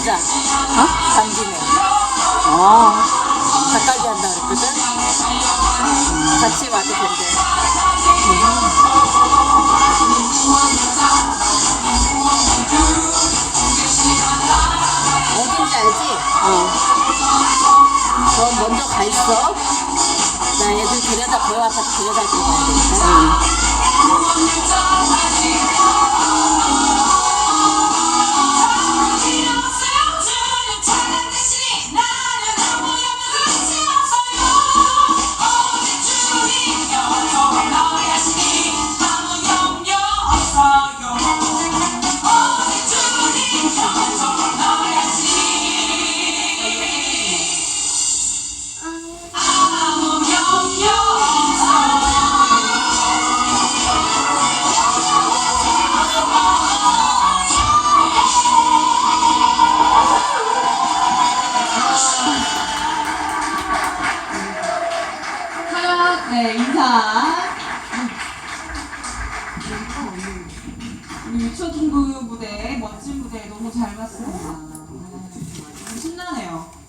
가자 어? 잠진에 어. 닭갈비 한다 그랬거든? 같이 와도 된대 어딘지 알지? 어. 너 먼저 가 있어. 나 애들 데려다 아파트 데려다 주고 가야 되니까. 네, 인사. 우리 유치원 동부 무대, 멋진 무대 너무 잘 봤습니다. 네, 너무 신나네요.